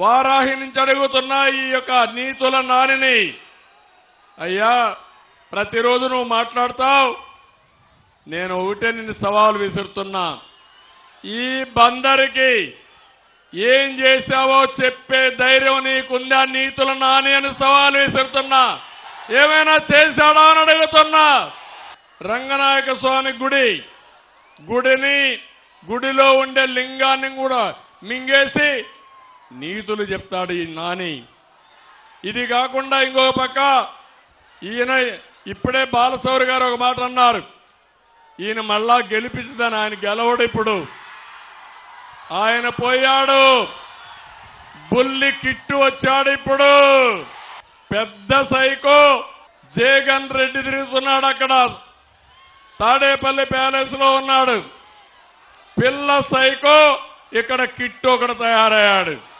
వారాహి నుంచి అడుగుతున్నా ఈ యొక్క నీతుల నానిని. అయ్యా ప్రతిరోజు నువ్వు మాట్లాడతావు. నేను ఒకటే నిన్ను సవాలు విసురుతున్నా. ఈ బందరికి ఏం చేశావో చెప్పే ధైర్యం నీకుందా? నీతుల నాని అని సవాలు విసురుతున్నా. ఏమైనా చేశాడా అని అడుగుతున్నా. రంగనాయక స్వామి గుడి. గుడిని గుడిలో ఉండే లింగాన్ని కూడా మింగేసి నీతులు చెప్తాడు ఈ నాని. ఇది కాకుండా ఇంకొక పక్క ఈయన ఇప్పుడే బాలసౌరి గారు ఒక మాట అన్నారు. ఈయన మళ్ళా గెలిపించదని ఆయన గెలవడు ఇప్పుడు. ఆయన పోయాడు. బుల్లి కిట్టు వచ్చాడు ఇప్పుడు. పెద్ద సైకో. జగన్ రెడ్డి తిరుగుతున్నాడు అక్కడ. తాడేపల్లి ప్యాలెస్లో ఉన్నాడు. పిల్ల సైకో ఇక్కడ కిట్టు ఒకడు తయారయ్యాడు.